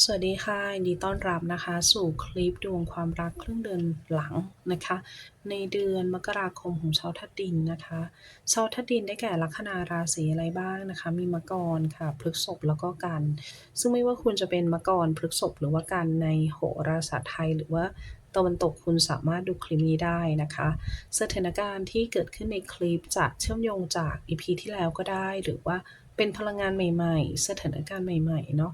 สวัสดีค่ะยินดีต้อนรับนะคะ สู่คลิปดวงความรักครึ่งเดือนหลังนะคะ ในเดือนมกราคมของชาวทัดดินนะคะชาวทัดดินได้แก่ลัคนาราศีอะไรบ้างนะคะ มีมกรค่ะพฤกษภแล้วก็กัน ซึ่งไม่ว่าคุณจะเป็นมกรพฤกษภหรือว่ากันในโหราศาสตร์ไทยหรือว่าตะวันตกคุณสามารถดูคลิปนี้ได้นะคะ สถานการณ์ที่เกิดขึ้นในคลิปจะเชื่อมโยงจากอีพีที่แล้วก็ได้ หรือว่าเป็นพลังงานใหม่ ๆ สถานการณ์ใหม่ๆเนาะ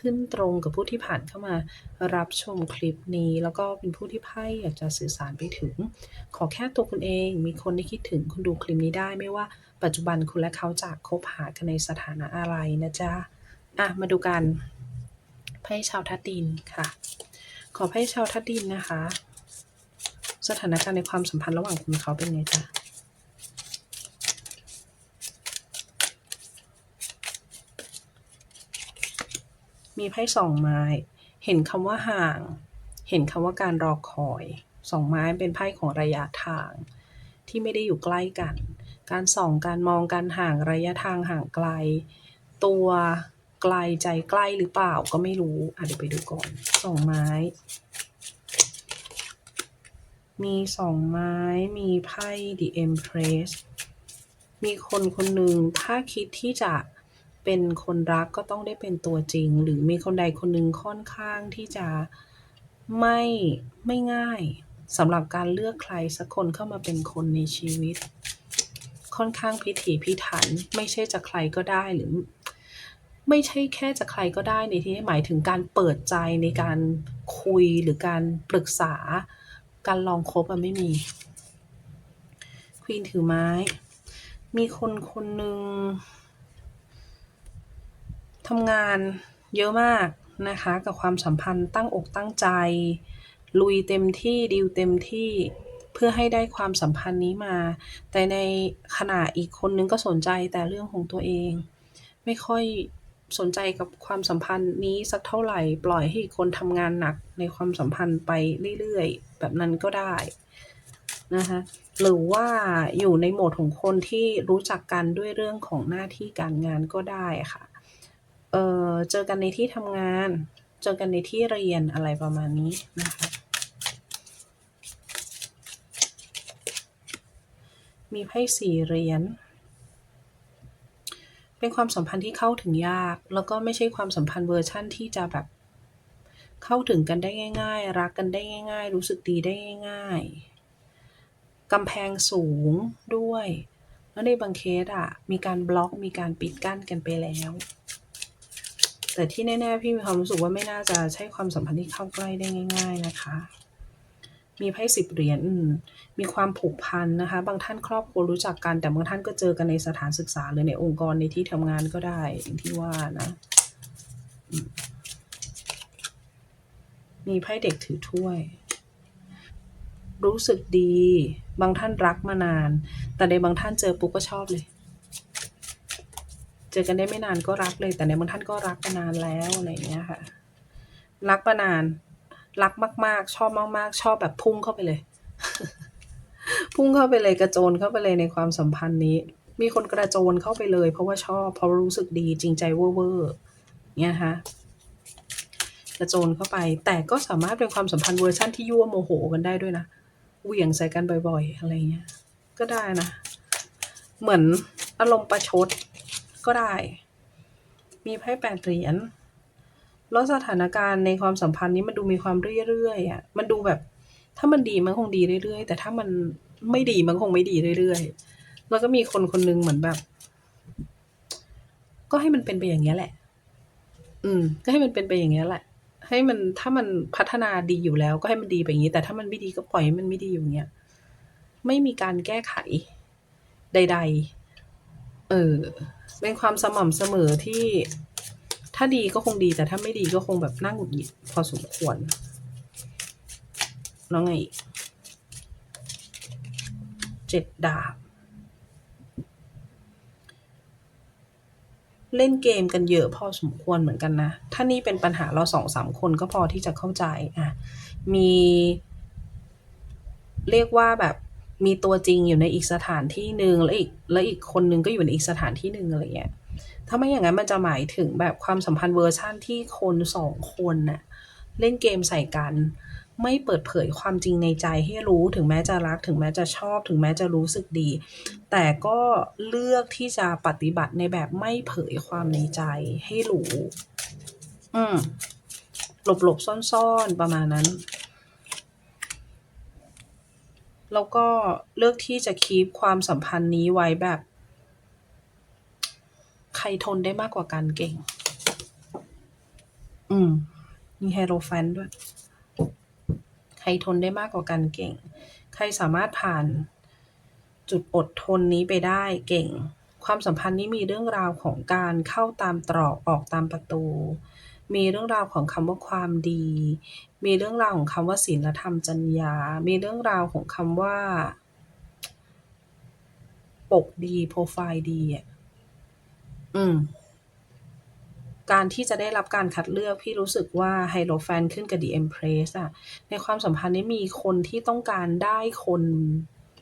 ขึ้นตรงกับผู้ที่ผ่านเข้ามารับชมคลิปนี้ แล้วก็เป็นผู้ที่ไพ่อยากจะสื่อสารไปถึง ขอแค่ตัวคุณเอง มีคนที่คิดถึงคุณดูคลิปนี้ได้ไม่ว่าปัจจุบันคุณและเขาจะคบหากันในสถานะอะไรนะจ๊ะอะมาดูกันไพ่ชาวทัดดินค่ะ ขอไพ่ชาวทัดดินนะคะ สถานการณ์ในความสัมพันธ์ระหว่างคุณเขาเป็นไงจ๊ะ มีไพ่สองไม้ เห็นคำว่าห่าง เห็นคำว่าการรอคอยสองไม้เป็นไพ่ของระยะทาง ที่ไม่ได้อยู่ใกล้กัน การส่องการมองการห่างระยะทางห่างไกล ตัวไกลใจใกล้หรือเปล่าก็ไม่รู้อะเดี๋ยวไปดูก่อนสองไม้ มีสองไม้มีไพ่ The Empress มีคนคนหนึ่งถ้าคิดที่จะ เป็นคนรักก็ต้องได้เป็นตัวจริง หรือมีคนใดคนหนึ่งค่อนข้างที่จะไม่ไม่ง่ายสำหรับการเลือกใครสักคนเข้ามาเป็นคนในชีวิต ค่อนข้างพิถีพิถัน ไม่ใช่จะใครก็ได้หรือ ไม่ใช่แค่จะใครก็ได้ในที่นี้หมายถึงการเปิดใจในการคุยหรือการปรึกษา การลองคบอะไม่มีควีนถือไม้ มีคนคนหนึ่ง ทำงานเยอะมากนะคะ กับความสัมพันธ์ตั้งอกตั้งใจ ลุยเต็มที่ดิวเต็มที่เพื่อให้ได้ความสัมพันธ์นี้มา แต่ในขณะอีกคนนึงก็สนใจแต่เรื่องของตัวเอง ไม่ค่อยสนใจกับความสัมพันธ์นี้สักเท่าไหร่ ปล่อยให้อีกคนทำงานหนักในความสัมพันธ์ไปเรื่อยๆ แบบนั้นก็ได้นะคะหรือว่าอยู่ในโหมดของคนที่รู้จักกันด้วยเรื่องของหน้าที่การงานก็ได้ค่ะ เออเจอกันในที่ทำงาน เจอกันในที่เรียนอะไรประมาณนี้นะคะ มีไพ่สี่เหรียญเป็นความสัมพันธ์ที่เข้าถึงยาก แล้วก็ไม่ใช่ความสัมพันธ์เวอร์ชั่นที่จะแบบ เข้าถึงกันได้ง่าย ๆ รักกันได้ง่าย ๆ รู้สึกดีได้ง่าย ๆกำแพงสูงด้วย แล้วในบางเคสอะ มีการบล็อกมีการปิดกั้นกันไปแล้ว แต่ที่แน่ๆพี่มีความรู้สึกว่าไม่น่าจะใช่ความสัมพันธ์ที่เข้าใกล้ได้ง่าย ๆนะคะ มีไพ่สิบเหรียญมีความผูกพันนะคะ บางท่านครอบครัวรู้จักกัน แต่บางท่านก็เจอกันในสถานศึกษาหรือในองค์กรในที่ทำงานก็ได้อย่างที่ว่านะมมีไพ่เด็กถือถ้วย รู้สึกดี บางท่านรักมานาน แต่ในบางท่านเจอปุ๊บก็ชอบเลย เจอกันได้ไม่นานก็รักเลย แต่ในบางท่านก็รักมานานแล้วอะไรอย่างเงี้ยค่ะ รักมานาน รักมาก ๆ ชอบมาก ๆ ชอบแบบพุ่งเข้าไปเลย พุ่งเข้าไปเลยกระโจนเข้าไปเลยในความสัมพันธ์นี้ มีคนกระโจนเข้าไปเลย เพราะว่าชอบเพราะรู้สึกดีจริงใจเวอร์เนี่ยนะคะกระโจนเข้าไป แต่ก็สามารถเป็นความสัมพันธ์เวอร์ชั่นที่ยั่วโมโหกันได้ด้วยนะเหวี่ยงใส่กันบ่อย ๆ อะไรเงี้ย ก็ได้นะ เหมือนอารมณ์ประชด ก็ได้ มีไพ่แปดเหรียญแล้วสถานการณ์ในความสัมพันธ์นี้มันดูมีความเรื่อยๆอะ มันดูแบบ ถ้ามันดีมันคงดีเรื่อยๆ แต่ถ้ามันไม่ดีมันคงไม่ดีเรื่อยๆ แล้วก็มีคนคนหนึงเหมือนแบบ ก็ให้มันเป็นไปอย่างเงี้ยแหละ อืม ก็ให้มันเป็นไปอย่างเงี้ยแหละ ให้มันถ้ามันพัฒนาดีอยู่แล้ว ก็ให้มันดีไปอย่างนี้ แต่ถ้ามันไม่ดีก็ปล่อยให้มันไม่ดีอยู่เงี้ย ไม่มีการแก้ไข ใด ๆ เออ เป็นความสม่ำเสมอที่ถ้าดีก็คงดี แต่ถ้าไม่ดีก็คงแบบนั่งหงุดหงิดพอสมควรแล้วไงอีกเจ็ดดาบ เล่นเกมกันเยอะพอสมควรเหมือนกันนะ ถ้านี่เป็นปัญหาเราสองสามคนก็พอที่จะเข้าใจอะ มี เรียกว่าแบบ มีตัวจริงอยู่ในอีกสถานที่หนึ่งแล้วอีกแล้วอีกคนนึงก็อยู่ในอีกสถานที่หนึ่งอะไรเงี้ยถ้าไม่อย่างนั้นมันจะหมายถึงแบบความสัมพันธ์เวอร์ชั่นที่คนสองคนน่ะเล่นเกมใส่กัน ไม่เปิดเผยความจริงในใจให้รู้ถึงแม้จะรักถึงแม้จะชอบถึงแม้จะรู้สึกดี แต่ก็เลือกที่จะปฏิบัติในแบบไม่เผยความในใจให้รู้ อืมหลบหลบซ่อนซ่อนๆประมาณนั้น แล้วก็เลือกที่จะคีปความสัมพันธ์นี้ไว้แบบ ใครทนได้มากกว่ากันเก่ง อืม มีไฮโรแฟนด้วย ใครทนได้มากกว่ากันเก่ง ใครสามารถผ่านจุดอดทนนี้ไปได้เก่ง ความสัมพันธ์นี้มีเรื่องราวของการเข้าตามตรอกออกตามประตู มีเรื่องราวของคำว่าความดี มีเรื่องราวของคำว่าศีลธรรมจรรยา มีเรื่องราวของคำว่า ปกดีโปรไฟล์ดีอะอืม การที่จะได้รับการคัดเลือกพี่รู้สึกว่าไฮโ o แฟนขึ้นกับ The Empress อะในความสัมพันธ์นี้มีคนที่ต้องการได้คน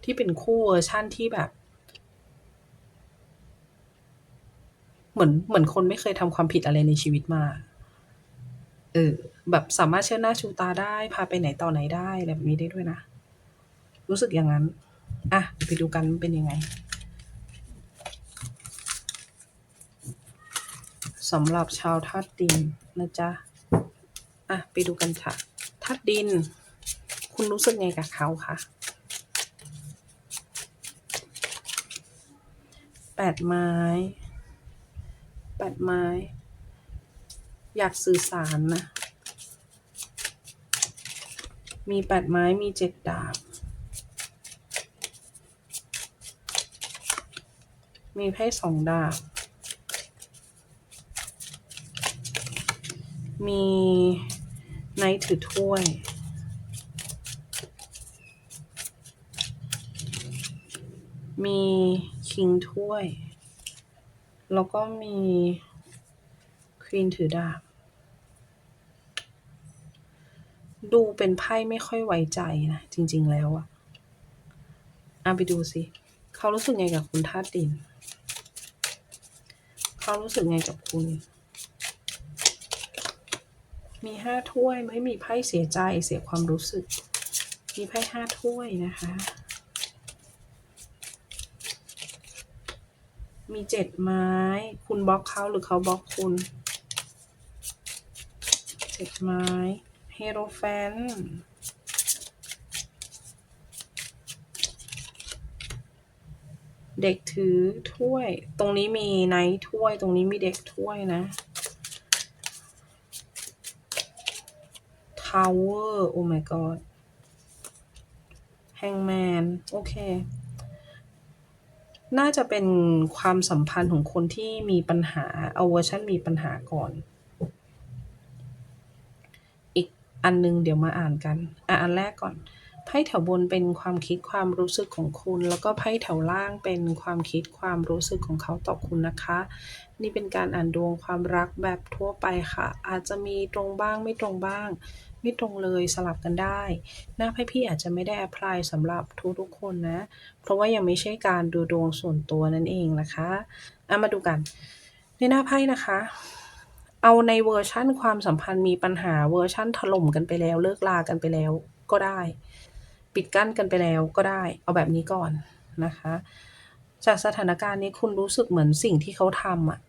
ที่เป็นคู่เวอร์ชันที่แบบ เหมือนเหมือนคนไม่เคยทำความผิดอะไรในชีวิตมา เออ แบบสามารถเชิดหน้าชูตาได้ พาไปไหนต่อไหนได้อะไรแบบนี้ได้ด้วยนะ รู้สึกอย่างนั้น อะ ไปดูกันเป็นยังไงสำหรับชาวธาตุดินนะจ๊ะ อะ ไปดูกันค่ะธาตุดิน คุณรู้สึกไงกับเขาคะแปดไม้แปดไม้ อยากสื่อสารนะ มีแปดไม้มีเจ็ดดาบ มีไพ่สองดาบ มีไนท์ถือถ้วยมีคิงถ้วย แล้วก็มี ควีนถือดาบ ดูเป็นไพ่ไม่ค่อยไว้ใจนะจริง ๆ แล้วอะเอะไปดูสิเขารู้สึกไงกับคุณธาตุดิน เขารู้สึกไงกับคุณ มีห้าถ้วยไม่มีไพ่เสียใจเสียความรู้สึก มีไพ่ห้าถ้วยนะคะ มีเจ็ดไม้ คุณบล็อกเขาหรือเขาบล็อกคุณ เจ็ดไม้เฮโรแฟนเด็กถือถ้วย ตรงนี้มีไนท์ถ้วย ตรงนี้มีเด็กถ้วยนะ ทาวเวอร์ โอ้ my god แฮงแมน โอเค น่าจะเป็นความสัมพันธ์ของคนที่มีปัญหา เอาเวอร์ชันมีปัญหาก่อน อันนึงเดี๋ยวมาอ่านกัน อะอันแรกก่อน ไพ่แถวบนเป็นความคิดความรู้สึกของคุณ แล้วก็ไพ่แถวล่างเป็นความคิดความรู้สึกของเขาต่อคุณนะคะ นี่เป็นการอ่านดวงความรักแบบทั่วไปค่ะ อาจจะมีตรงบ้างไม่ตรงบ้าง ไม่ตรงเลยสลับกันได้ หน้าไพ่พี่อาจจะไม่ได้ apply สำหรับทุกๆคนนะ เพราะว่ายังไม่ใช่การดูดวงส่วนตัวนั่นเองนะคะอะมาดูกันในหน้าไพ่นะคะ เอาในเวอร์ชั่นความสัมพันธ์มีปัญหาเวอร์ชั่นถล่มกันไปแล้ว เลิกลากันไปแล้วก็ได้ ปิดกั้นกันไปแล้วก็ได้ เอาแบบนี้ก่อนนะคะ จากสถานการณ์นี้คุณรู้สึกเหมือนสิ่งที่เขาทำอะ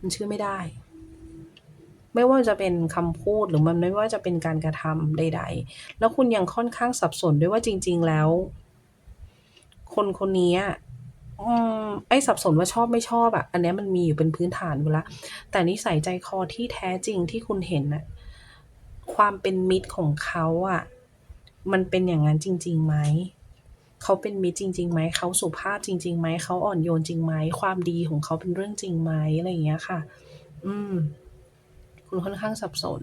มันชื่อไม่ได้ ไม่ว่าจะเป็นคำพูดหรือมันไม่ว่าจะเป็นการกระทำใด ๆ แล้วคุณยังค่อนข้างสับสนด้วยว่าจริง ๆ แล้ว คนคนนี้ อืมไอ้สับสนว่าชอบไม่ชอบอะอันเนี้ยมันมีอยู่เป็นพื้นฐานอยู่แล้วแต่นิสัยใจคอที่แท้จริงที่คุณเห็นน่ะ ความเป็นมิตรของเขาอะมันเป็นอย่างนั้นจริงๆไหมเขาเป็นมิตรจริงๆไหมเขาสุภาพจริงๆไหมเขาอ่อนโยนจริงไหมความดีของเขาเป็นเรื่องจริงไหมอะไรอย่างเงี้ยค่ะ อืม คุณค่อนข้างสับสน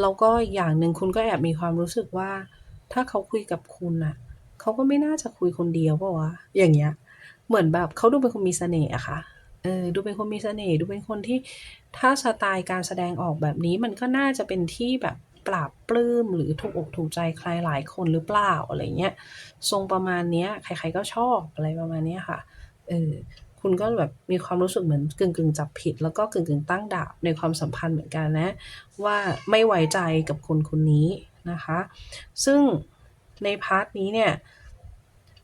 แล้วก็อย่างหนึ่งคุณก็แอบมีความรู้สึกว่า ถ้าเขาคุยกับคุณน่ะเขาก็ไม่น่าจะคุยคนเดียวเปล่าวะอย่างเงี้ย เหมือนแบบเขาดูเป็นคนมีเสน่ห์อะค่ะเออดูเป็นคนมีเสน่ห์ดูเป็นคนที่ถ้าสไตล์การแสดงออกแบบนี้มันก็น่าจะเป็นที่แบบปราบปลื้มหรือถูกอกถูกใจใครหลายคนหรือเปล่าอะไรเงี้ยทรงประมาณเนี้ย ใคร ๆก็ชอบอะไรประมาณเนี้ยค่ะเออคุณก็แบบมีความรู้สึกเหมือนกึ่งกึ่งจับผิด แล้วก็กึ่งกึ่งตั้งดาบในความสัมพันธ์เหมือนกันนะ ว่าไม่ไว้ใจกับคนคนนี้นะคะ ซึ่งในพาร์ทนี้เนี่ย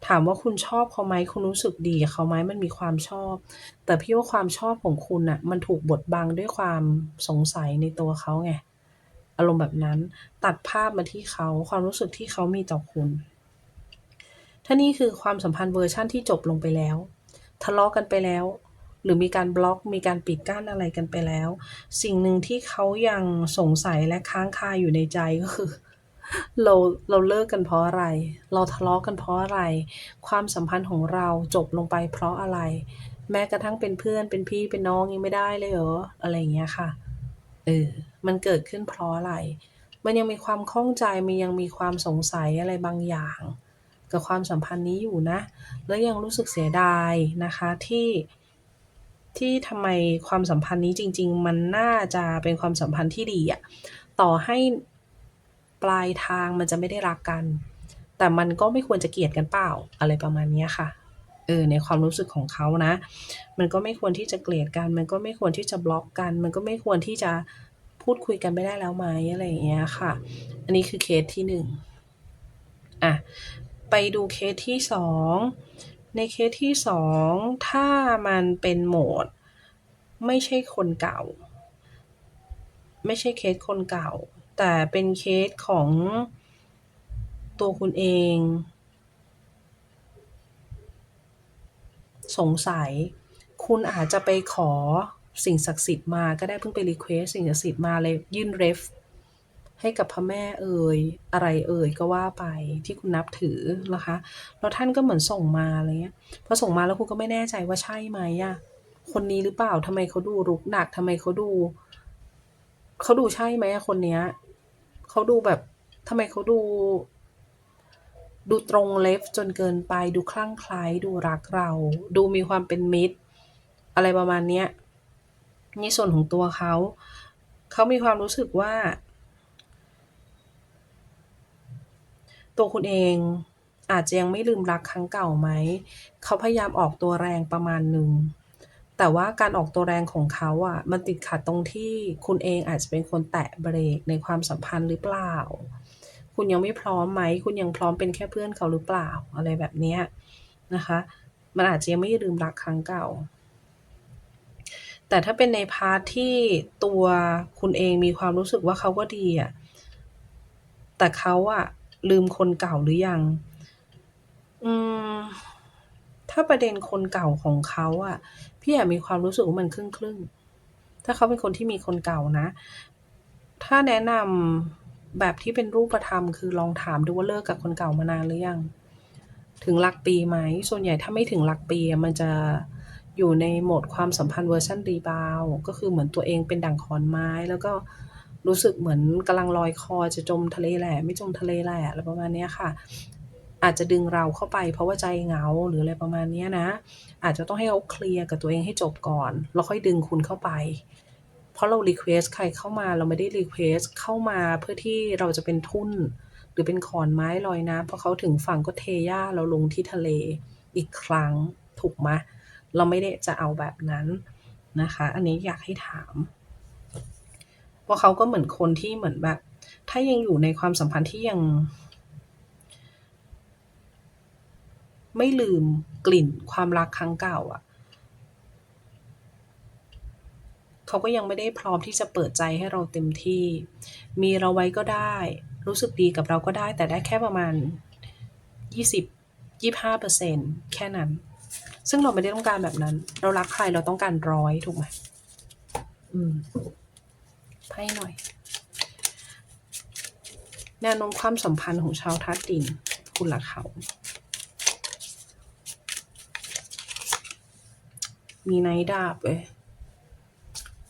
ถามว่าคุณชอบเขาไหมคุณรู้สึกดีกับเขาไหมมันมีความชอบ แต่พี่ว่าความชอบของคุณน่ะมันถูกบดบังด้วยความสงสัยในตัวเขาไงอารมณ์แบบนั้นตัดภาพมาที่เขาความรู้สึกที่เขามีต่อคุณ ถ้านี่คือความสัมพันธ์เวอร์ชั่นที่จบลงไปแล้ว ทะเลาะกันไปแล้ว หรือมีการบล็อกมีการปิดกั้นอะไรกันไปแล้ว สิ่งหนึ่งที่เขายังสงสัยและค้างคาอยู่ในใจก็คือ เราเราเลิกกันเพราะอะไร เราทะเลาะกันเพราะอะไร ความสัมพันธ์ของเราจบลงไปเพราะอะไร แม้กระทั่งเป็นเพื่อนเป็นพี่เป็นน้องยังไม่ได้เลยเหรออะไรอย่างเงี้ยค่ะเออมันเกิดขึ้นเพราะอะไร มันยังมีความข้องใจมันยังมีความสงสัยอะไรบางอย่าง กับความสัมพันธ์นี้อยู่นะ แล้วยังรู้สึกเสียดายนะคะที่ที่ทำไมความสัมพันธ์นี้จริง ๆ มันน่าจะเป็นความสัมพันธ์ที่ดีอะต่อให้ ปลายทางมันจะไม่ได้รักกัน แต่มันก็ไม่ควรจะเกลียดกันเปล่าอะไรประมาณนี้ค่ะเออในความรู้สึกของเขานะ มันก็ไม่ควรที่จะเกลียดกัน มันก็ไม่ควรที่จะบล็อกกัน มันก็ไม่ควรที่จะพูดคุยกันไม่ได้แล้วไหมอะไรอย่างเงี้ยค่ะ อันนี้คือเคสที่หนึ่งอะไปดูเคสที่สองในเคสที่สองถ้ามันเป็นโหมด ไม่ใช่คนเก่า ไม่ใช่เคสคนเก่า แต่เป็นเคสของตัวคุณเอง สงสัย คุณอาจจะไปขอสิ่งศักดิ์สิทธิ์มาก็ได้เพิ่งไปรีเควสสิ่งศักดิ์สิทธิ์มาเลยยื่นเรฟให้กับพระแม่เอ่ยอะไรเอ่ยก็ว่าไปที่คุณนับถือนะคะแล้วท่านก็เหมือนส่งมาอะไรเงี้ยพอส่งมาแล้วคุณก็ไม่แน่ใจว่าใช่ไหมอะคนนี้หรือเปล่าทำไมเขาดูรุกหนักทำไมเขาดูเขาดูใช่ไหมคนเนี้ย เขาดูแบบทำไมเขาดู ดูตรงเลฟจนเกินไป ดูคลั่งไคล้ดูรักเรา ดูมีความเป็นมิตร อะไรประมาณเนี้ยนี่ส่วนของตัวเขาเขามีความรู้สึกว่า ตัวคุณเองอาจจะยังไม่ลืมรักครั้งเก่าไหม เขาพยายามออกตัวแรงประมาณหนึ่ง แต่ว่าการออกตัวแรงของเขาอะมันติดขัดตรงที่คุณเองอาจจะเป็นคนแตะเบรกในความสัมพันธ์หรือเปล่า คุณยังไม่พร้อมไหม คุณยังพร้อมเป็นแค่เพื่อนเขาหรือเปล่า อะไรแบบเนี้ยนะคะ มันอาจจะยังไม่ลืมรักครั้งเก่า แต่ถ้าเป็นในพาร์ทที่ตัวคุณเองมีความรู้สึกว่าเขาก็ดีอะแต่เขาอะลืมคนเก่าหรือยัง อืม ถ้าประเด็นคนเก่าของเขาอะพี่อะมีความรู้สึกว่ามันครึ่งๆถ้าเขาเป็นคนที่มีคนเก่านะ ถ้าแนะนำแบบที่เป็นรูปธรรมคือลองถามดูว่าเลิกกับคนเก่ามานานหรือยัง ถึงหลักปีไหม ส่วนใหญ่ถ้าไม่ถึงหลักปีมันจะอยู่ในโหมดความสัมพันธ์เวอร์ชัน rebound ก็คือเหมือนตัวเองเป็นดั่งขอนไม้ แล้วก็รู้สึกเหมือนกำลังลอยคอจะจมทะเลแหละ ไม่จมทะเลแหละอะไรประมาณนี้ค่ะ อาจจะดึงเราเข้าไปเพราะว่าใจเหงาหรืออะไรประมาณนี้นะ อาจจะต้องให้เขาเคลียร์กับตัวเองให้จบก่อน แล้วค่อยดึงคุณเข้าไป เพราะเรารีเควสใครเข้ามาเราไม่ได้รีเควสเข้ามาเพื่อที่เราจะเป็นทุ่น หรือเป็นขอนไม้ลอยน้ำพอเขาถึงฝั่งก็เทหญ้าเราลงที่ทะเลอีกครั้งถูกไหมเราไม่ได้จะเอาแบบนั้นนะคะ อันนี้อยากให้ถามเพราะเขาก็เหมือนคนที่เหมือนแบบ ถ้ายังอยู่ในความสัมพันธ์ที่ยัง ไม่ลืมกลิ่นความรักครั้งเก่าอะเขาก็ยังไม่ได้พร้อมที่จะเปิดใจให้เราเต็มที่ มีเราไว้ก็ได้ รู้สึกดีกับเราก็ได้ แต่ได้แค่ประมาณ 20-25%แค่นั้น ซึ่งเราไม่ได้ต้องการแบบนั้น เรารักใครเราต้องการ100ถูกไหมอืมไพ่หน่อย แนวโน้มความสัมพันธ์ของชาวธาตุดิน คุณและเขา มีไนดาบเว้ย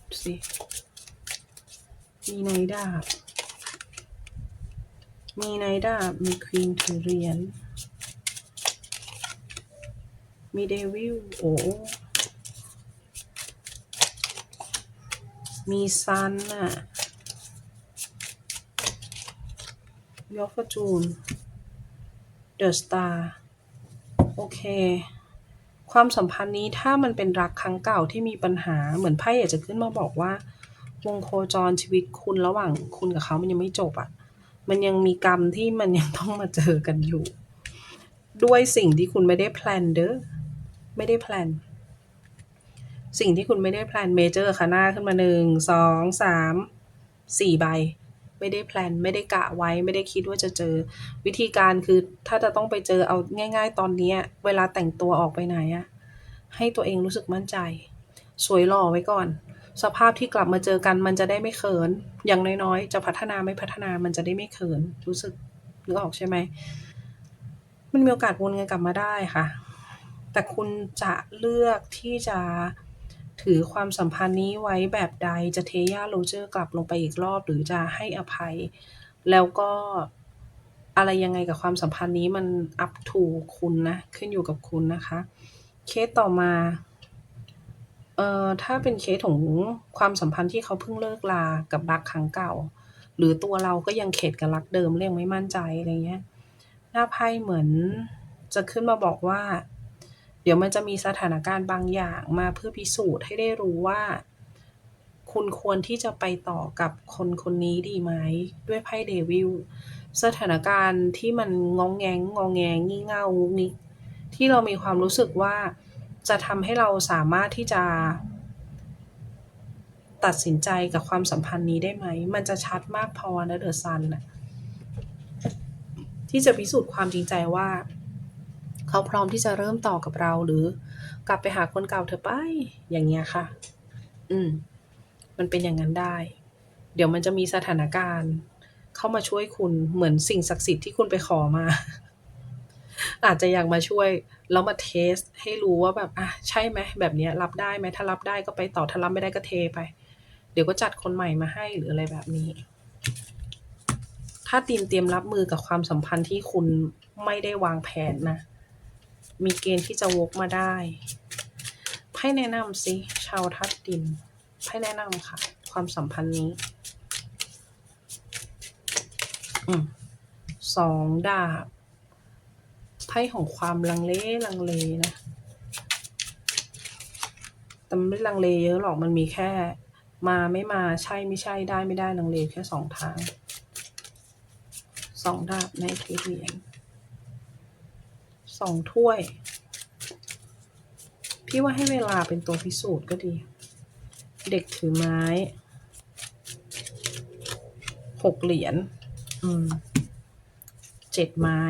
ดูสิ มีไนดาบ มีไนดาบ มีควีนถือเหรียญ มีเดวิลโอ้มีซันน่ะยอฟจูน เดอะสตาร์ โอเค ความสัมพันธ์นี้ถ้ามันเป็นรักครั้งเก่าที่มีปัญหาเหมือนไพ่อยากจะขึ้นมาบอกว่า วงโคจรชีวิตคุณระหว่างคุณกับเขามันยังไม่จบอะ่ะ มันยังมีกรรมที่มันยังต้องมาเจอกันอยู่ ด้วยสิ่งที่คุณไม่ได้แพลนเด้อไม่ได้แพลนสิ่งที่คุณไม่ได้แพลนเมเจอร์คาน่าขึ้นมาหนึ่งสองสามสี่ใบ ไม่ได้แพลนไม่ได้กะไว้ไม่ได้คิดว่าจะเจอ วิธีการคือถ้าจะต้องไปเจอเอาง่าย ๆ ตอนนี้เวลาแต่งตัวออกไปไหนอะให้ตัวเองรู้สึกมั่นใจ สวยหล่อไว้ก่อน สภาพที่กลับมาเจอกันมันจะได้ไม่เขิน อย่างน้อยๆ จะพัฒนาไม่พัฒนามันจะได้ไม่เขิน รู้สึกนึกออกใช่ไหมมันมีโอกาสวนเงินกลับมาได้ค่ะ แต่คุณจะเลือกที่จะ ถือความสัมพันธ์นี้ไว้แบบใดจะเทย่าโรเจอร์กลับลงไปอีกรอบ หรือจะให้อภัย แล้วก็อะไรยังไงกับความสัมพันธ์นี้มัน up to คุณนะ ขึ้นอยู่กับคุณนะคะ เคสต่อมาเอ่อถ้าเป็นเคสของความสัมพันธ์ที่เขาเพิ่งเลิกลากับรักครั้งเก่า หรือตัวเราก็ยังเข็ดกับรักเดิมเรื่องไม่มั่นใจอะไรเงี้ยหน้าไพ่เหมือนจะขึ้นมาบอกว่า เดี๋ยวมันจะมีสถานการณ์บางอย่างมาเพื่อพิสูจน์ให้ได้รู้ว่า คุณควรที่จะไปต่อกับคนคนนี้ดีไหมด้วยไพ่เดวิลสถานการณ์ที่มันงองแงงงองแงงงี่เง่างุกงิกที่เรามีความรู้สึกว่าจะทำให้เราสามารถที่จะ ตัดสินใจกับความสัมพันธ์นี้ได้ไหม มันจะชัดมากพอนะเดอะซันน่ะที่จะพิสูจน์ความจริงใจว่า เขาพร้อมที่จะเริ่มต่อกับเราหรือ กลับไปหาคนเก่าเธอไป อย่างเงี้ยค่ะ อืม มันเป็นอย่างนั้นได้ เดี๋ยวมันจะมีสถานการณ์ เข้ามาช่วยคุณเหมือนสิ่งศักดิ์สิทธิ์ที่คุณไปขอมา อาจจะอยากมาช่วย แล้วมาเทส ให้รู้ว่าแบบอะใช่ไหมแบบเนี้ย รับได้ไหมถ้ารับได้ก็ไปต่อถ้ารับไม่ได้ก็เทไป เดี๋ยวก็จัดคนใหม่มาให้หรืออะไรแบบนี้ถ้าเตรียมเตรียมรับมือกับความสัมพันธ์ที่คุณไม่ได้วางแผนนะ มีเกณฑ์ที่จะวกมาได้ไพ่แนะนำสิชาวทัดดินไพ่แนะนำค่ะ ความสัมพันธ์นี้สองดาบไพ่ของความลังเลลังเลนะแต่ไม่ลังเลเยอะหรอกมันมีแค่ มาไม่มาใช่ไม่ใช่ได้ไม่ได้ลังเลแค่สองทางสองดาบในเทเหรียญ สองถ้วย พี่ว่าให้เวลาเป็นตัวพิสูจน์ก็ดี เด็กถือไม้หกเหรียญเจ็ดไม้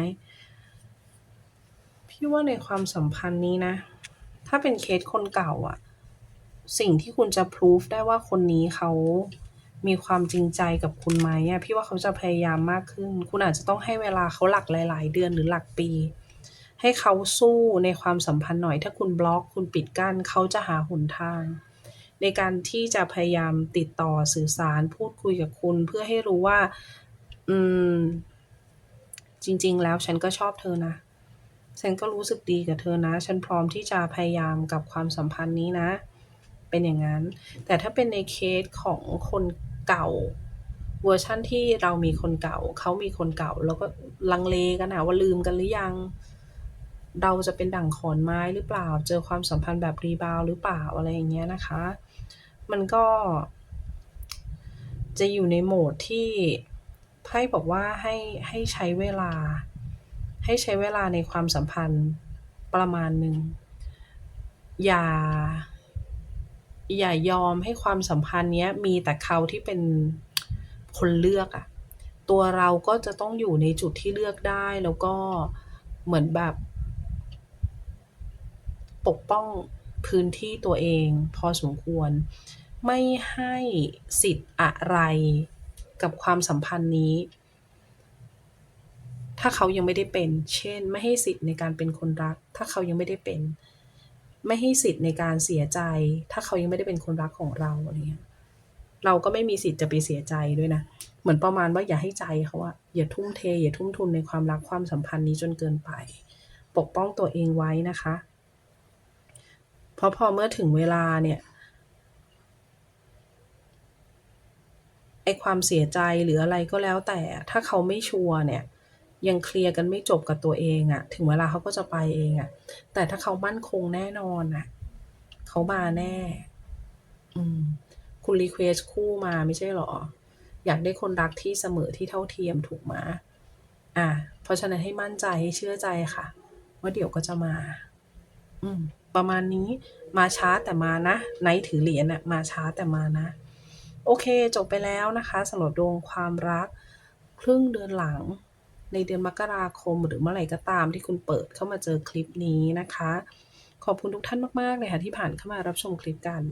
พี่ว่าในความสัมพันธ์นี้นะ ถ้าเป็นเคสคนเก่าอะสิ่งที่คุณจะพิสูจได้ว่าคนนี้เขามีความจริงใจกับคุณไหมอะพี่ว่าเขาจะพยายามมากขึ้น คุณอาจจะต้องให้เวลาเขาหลักหลาย ๆ เดือนหรือหลักปี ให้เขาสู้ในความสัมพันธ์หน่อย ถ้าคุณบล็อกคุณปิดกั้นเขาจะหาหนทาง ในการที่จะพยายามติดต่อสื่อสารพูดคุยกับคุณ เพื่อให้รู้ว่า อืม จริง ๆ แล้วฉันก็ชอบเธอนะฉันก็รู้สึกดีกับเธอนะ ฉันพร้อมที่จะพยายามกับความสัมพันธ์นี้นะ เป็นอย่างนั้น แต่ถ้าเป็นในเคสของคนเก่า เวอร์ชั่นที่เรามีคนเก่า เขามีคนเก่า แล้วก็ลังเลกันนะว่าลืมกันหรือยัง เราจะเป็นดั่งขอนไม้หรือเปล่า เจอความสัมพันธ์แบบรีบาวหรือเปล่าอะไรอย่างเงี้ยนะคะ มันก็ จะอยู่ในโหมดที่ไพ่บอกว่าให้ให้ใช้เวลา ให้ใช้เวลาในความสัมพันธ์ประมาณหนึ่งอย่า อย่ายอมให้ความสัมพันธ์เนี้ยมีแต่เขาที่เป็นคนเลือกอะตัวเราก็จะต้องอยู่ในจุดที่เลือกได้แล้วก็เหมือนแบบ ปกป้องพื้นที่ตัวเองพอสมควร ไม่ให้สิทธิ์อะไรกับความสัมพันธ์นี้ ถ้าเขายังไม่ได้เป็น เช่น ไม่ให้สิทธิ์ในการเป็นคนรัก ถ้าเขายังไม่ได้เป็น ไม่ให้สิทธิ์ในการเสียใจ ถ้าเขายังไม่ได้เป็นคนรักของเราอะไรเงี้ยเราก็ไม่มีสิทธิ์จะไปเสียใจด้วยนะ เหมือนประมาณว่าอย่าให้ใจเขาอะอย่าทุ่มเท อย่าทุ่มทุนในความรักความสัมพันธ์นี้จนเกินไป ปกป้องตัวเองไว้นะคะ เพราะพอเมื่อถึงเวลาเนี่ยไอความเสียใจหรืออะไรก็แล้วแต่ ถ้าเขาไม่ชัวร์เนี่ย ยังเคลียร์กันไม่จบกับตัวเองอะถึงเวลาเขาก็จะไปเองอะแต่ถ้าเขามั่นคงแน่นอนอะเขามาแน่ อืม คุณรีเควสคู่มาไม่ใช่หรอ อยากได้คนรักที่เสมอที่เท่าเทียมถูกไหมอะเพราะฉะนั้นให้มั่นใจให้เชื่อใจค่ะ ว่าเดี๋ยวก็จะมา อืม ประมาณนี้มาช้าแต่มานะไนท์ถือเหรียญอะมาช้าแต่มานะ โอเค จบไปแล้วนะคะสำหรับดวงความรัก ครึ่งเดือนหลัง ในเดือนมกราคมหรือเมื่อไหร่ก็ตามที่คุณเปิดเข้ามาเจอคลิปนี้นะคะ ขอบคุณทุกท่านมากๆเลยค่ะที่ผ่านเข้ามารับชมคลิปกัน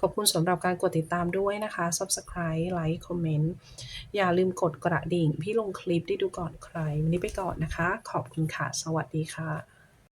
ขอบคุณสำหรับการกดติดตามด้วยนะคะ Subscribe ไลค์คอมเมนต์อย่าลืมกดกระดิ่ง พี่ลงคลิปได้ดูก่อนใคร วันนี้ไปก่อนนะคะ ขอบคุณค่ะ สวัสดีค่ะ